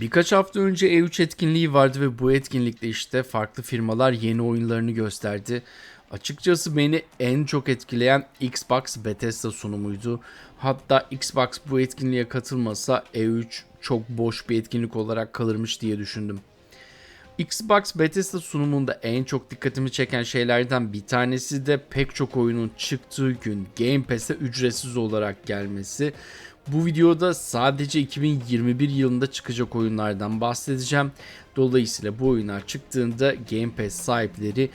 Birkaç hafta önce E3 etkinliği vardı ve bu etkinlikte işte farklı firmalar yeni oyunlarını gösterdi. Açıkçası beni en çok etkileyen Xbox Bethesda sunumuydu. Hatta Xbox bu etkinliğe katılmasa E3 çok boş bir etkinlik olarak kalırmış diye düşündüm. Xbox Bethesda sunumunda en çok dikkatimi çeken şeylerden bir tanesi de pek çok oyunun çıktığı gün Game Pass'e ücretsiz olarak gelmesi. Bu videoda sadece 2021 yılında çıkacak oyunlardan bahsedeceğim. Dolayısıyla bu oyunlar çıktığında Game Pass sahipleri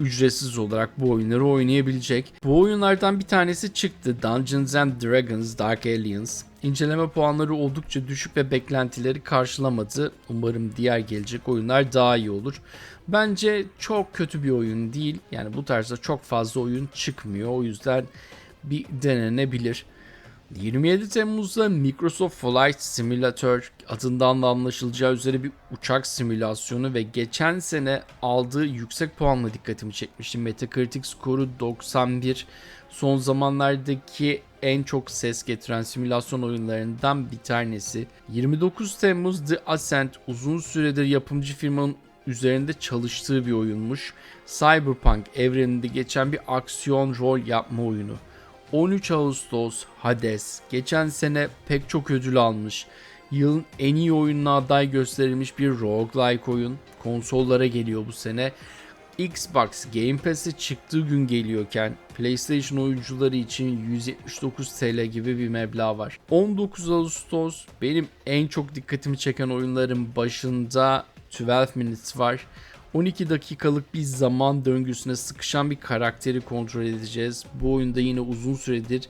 ücretsiz olarak bu oyunları oynayabilecek. Bu oyunlardan bir tanesi çıktı. Dungeons and Dragons Dark Aliens. İnceleme puanları oldukça düşük ve beklentileri karşılamadı. Umarım diğer gelecek oyunlar daha iyi olur. Bence çok kötü bir oyun değil. Yani bu tarzda çok fazla oyun çıkmıyor. O yüzden bir denenebilir. 27 Temmuz'da Microsoft Flight Simulator adından da anlaşılacağı üzere bir uçak simülasyonu ve geçen sene aldığı yüksek puanla dikkatimi çekmişti. Metacritic skoru 91. Son zamanlardaki en çok ses getiren simülasyon oyunlarından bir tanesi. 29 Temmuz The Ascent uzun süredir yapımcı firmanın üzerinde çalıştığı bir oyunmuş. Cyberpunk evreninde geçen bir aksiyon rol yapma oyunu. 13 Ağustos Hades geçen sene pek çok ödül almış. Yılın en iyi oyununa aday gösterilmiş bir roguelike oyun. Konsollara geliyor bu sene. Xbox Game Pass'e çıktığı gün geliyorken PlayStation oyuncuları için 179 TL gibi bir meblağ var. 19 Ağustos benim en çok dikkatimi çeken oyunların başında 12 Minutes var. 12 dakikalık bir zaman döngüsüne sıkışan bir karakteri kontrol edeceğiz. Bu oyunda yine uzun süredir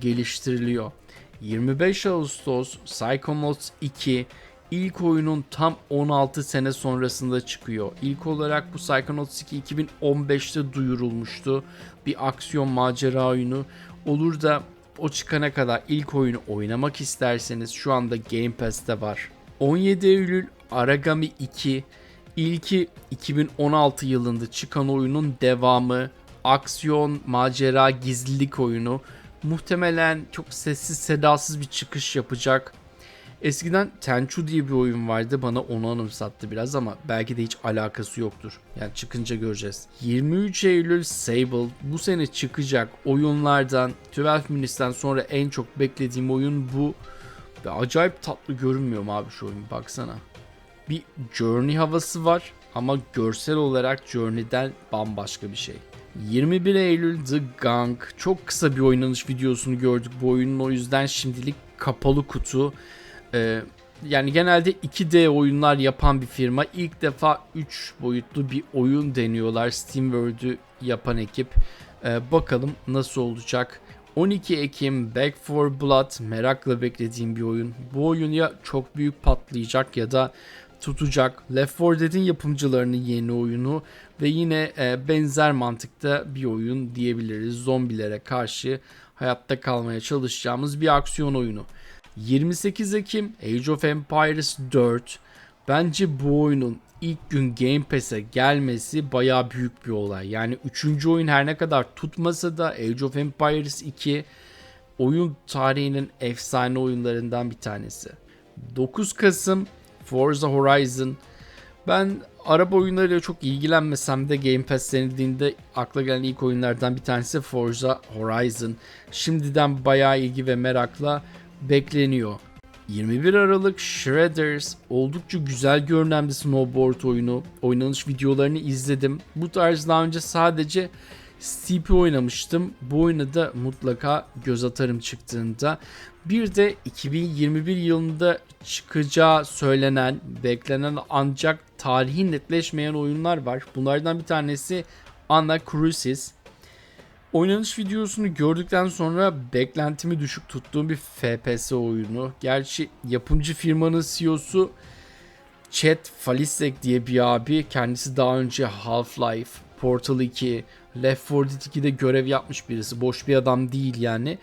geliştiriliyor. 25 Ağustos Psychonauts 2 ilk oyunun tam 16 sene sonrasında çıkıyor. İlk olarak bu Psychonauts 2 2015'te duyurulmuştu. Bir aksiyon macera oyunu. Olur da o çıkana kadar ilk oyunu oynamak isterseniz şu anda Game Pass'te var. 17 Eylül Aragami 2 İlki 2016 yılında çıkan oyunun devamı, aksiyon, macera, gizlilik oyunu. Muhtemelen çok sessiz sedasız bir çıkış yapacak. Eskiden Tenchu diye bir oyun vardı bana onu anımsattı biraz ama belki de hiç alakası yoktur. Yani çıkınca göreceğiz. 23 Eylül Sable bu sene çıkacak oyunlardan 12 Minutes'ten sonra en çok beklediğim oyun bu. Ve acayip tatlı görünmüyor mu abi şu oyun baksana bir Journey havası var ama görsel olarak Journey'den bambaşka bir şey. 21 Eylül The Gang çok kısa bir oynanış videosunu gördük bu oyunun o yüzden şimdilik kapalı kutu. Ee, yani genelde 2D oyunlar yapan bir firma ilk defa 3 boyutlu bir oyun deniyorlar Steam World'ü yapan ekip. Ee, bakalım nasıl olacak. 12 Ekim Back for Blood merakla beklediğim bir oyun. Bu oyun ya çok büyük patlayacak ya da tutacak. Left 4 Dead'in yapımcılarının yeni oyunu ve yine e, benzer mantıkta bir oyun diyebiliriz. Zombilere karşı hayatta kalmaya çalışacağımız bir aksiyon oyunu. 28 Ekim Age of Empires 4. Bence bu oyunun ilk gün Game Pass'e gelmesi baya büyük bir olay. Yani 3. oyun her ne kadar tutmasa da Age of Empires 2 oyun tarihinin efsane oyunlarından bir tanesi. 9 Kasım Forza Horizon. Ben araba oyunlarıyla çok ilgilenmesem de Game Pass denildiğinde akla gelen ilk oyunlardan bir tanesi Forza Horizon. Şimdiden bayağı ilgi ve merakla bekleniyor. 21 Aralık Shredders oldukça güzel görünen bir snowboard oyunu. Oynanış videolarını izledim. Bu tarz daha önce sadece Steep'i oynamıştım. Bu oyuna da mutlaka göz atarım çıktığında. Bir de 2021 yılında çıkacağı söylenen, beklenen ancak tarihi netleşmeyen oyunlar var. Bunlardan bir tanesi Anna Crucis. Oynanış videosunu gördükten sonra beklentimi düşük tuttuğum bir FPS oyunu. Gerçi yapımcı firmanın CEO'su Chet Falisek diye bir abi. Kendisi daha önce Half-Life, Portal 2, Left 4 Dead 2'de görev yapmış birisi. Boş bir adam değil yani.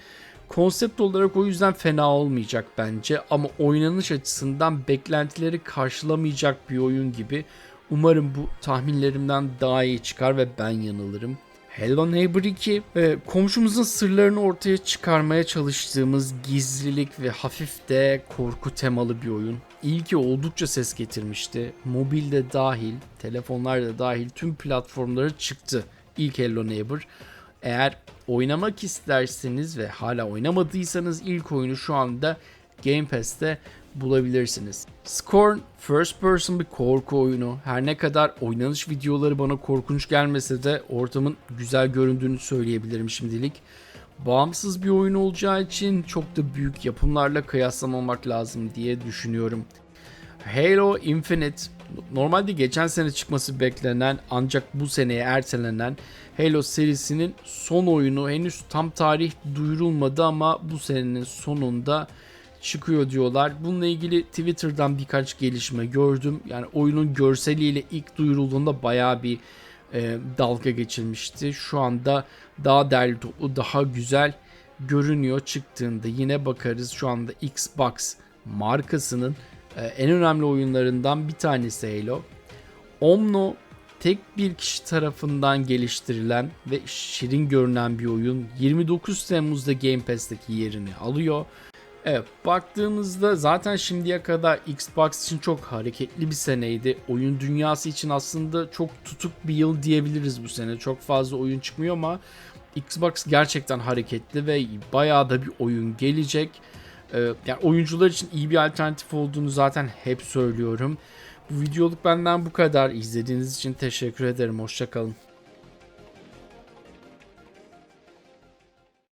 Konsept olarak o yüzden fena olmayacak bence ama oynanış açısından beklentileri karşılamayacak bir oyun gibi. Umarım bu tahminlerimden daha iyi çıkar ve ben yanılırım. Hello Neighbor 2 e, komşumuzun sırlarını ortaya çıkarmaya çalıştığımız gizlilik ve hafif de korku temalı bir oyun. ilki oldukça ses getirmişti. Mobilde dahil, telefonlarda dahil tüm platformlara çıktı ilk Hello Neighbor. Eğer oynamak isterseniz ve hala oynamadıysanız ilk oyunu şu anda Game Pass'te bulabilirsiniz. Scorn first person bir korku oyunu. Her ne kadar oynanış videoları bana korkunç gelmese de ortamın güzel göründüğünü söyleyebilirim şimdilik. Bağımsız bir oyun olacağı için çok da büyük yapımlarla kıyaslamamak lazım diye düşünüyorum. Halo Infinite normalde geçen sene çıkması beklenen ancak bu seneye ertelenen Halo serisinin son oyunu henüz tam tarih duyurulmadı ama bu senenin sonunda çıkıyor diyorlar. Bununla ilgili Twitter'dan birkaç gelişme gördüm. Yani oyunun görseliyle ilk duyurulduğunda bayağı bir e, dalga geçilmişti. Şu anda daha derli toplu, daha güzel görünüyor çıktığında. Yine bakarız şu anda Xbox markasının en önemli oyunlarından bir tanesi Halo. Omno tek bir kişi tarafından geliştirilen ve şirin görünen bir oyun 29 Temmuz'da Game Pass'teki yerini alıyor. Evet baktığımızda zaten şimdiye kadar Xbox için çok hareketli bir seneydi. Oyun dünyası için aslında çok tutuk bir yıl diyebiliriz bu sene. Çok fazla oyun çıkmıyor ama Xbox gerçekten hareketli ve bayağı da bir oyun gelecek. Ee, yani oyuncular için iyi bir alternatif olduğunu zaten hep söylüyorum. Bu videoluk benden bu kadar. İzlediğiniz için teşekkür ederim. Hoşçakalın.